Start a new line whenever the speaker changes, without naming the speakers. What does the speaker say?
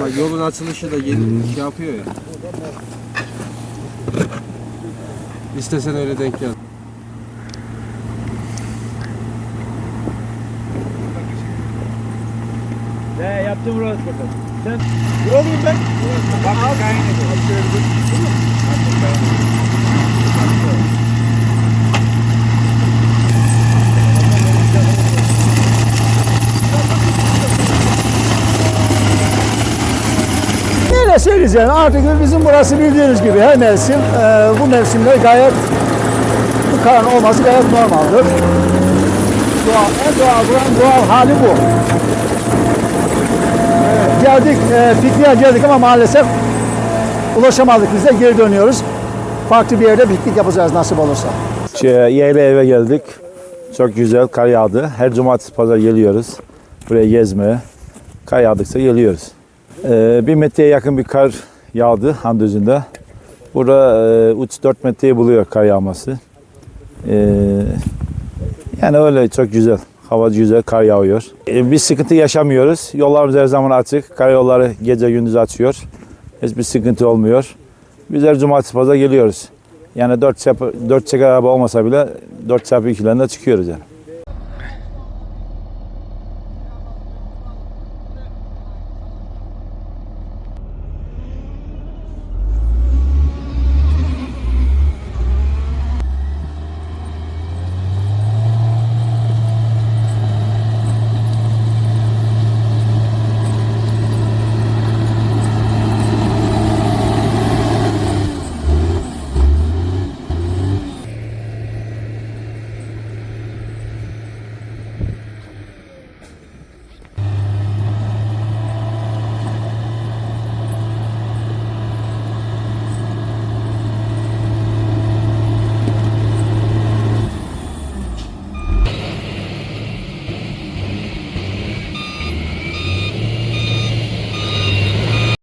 Bak yolun açılışı da yeni şey yapıyor ya. İstesen öyle denk gel.
Ne yaptım burası bakalım. Sen Buradayım ben. Bak kaynıyor.
Neyle söyleyeceğim artık bizim burası bildiğiniz gibi her mevsim e, bu mevsimde gayet bu karın olması gayet normaldir. Doğal, en doğal buranın doğal hali bu. Evet, geldik, e, pikniğe geldik ama maalesef ulaşamadık biz de geri dönüyoruz. Farklı bir yerde piknik yapacağız nasip olursa.
Şey, Yeğle eve geldik. Çok güzel kar yağdı. Her cumartesi pazar geliyoruz. Buraya gezmeye. Kar yağdıkça geliyoruz. Ee, bir metreye yakın bir kar yağdı Handözü'nde. Burada e, 3-4 metreyi buluyor kar yağması. Ee, yani öyle çok güzel. Hava güzel, kar yağıyor. Ee, bir sıkıntı yaşamıyoruz. Yollarımız her zaman açık. Karayolları gece gündüz açıyor. Hiçbir sıkıntı olmuyor. Biz her cumartesi pazar geliyoruz. Yani 4 çapı 4 çeker araba olmasa bile 4 çarpı 2'lerinde çıkıyoruz yani.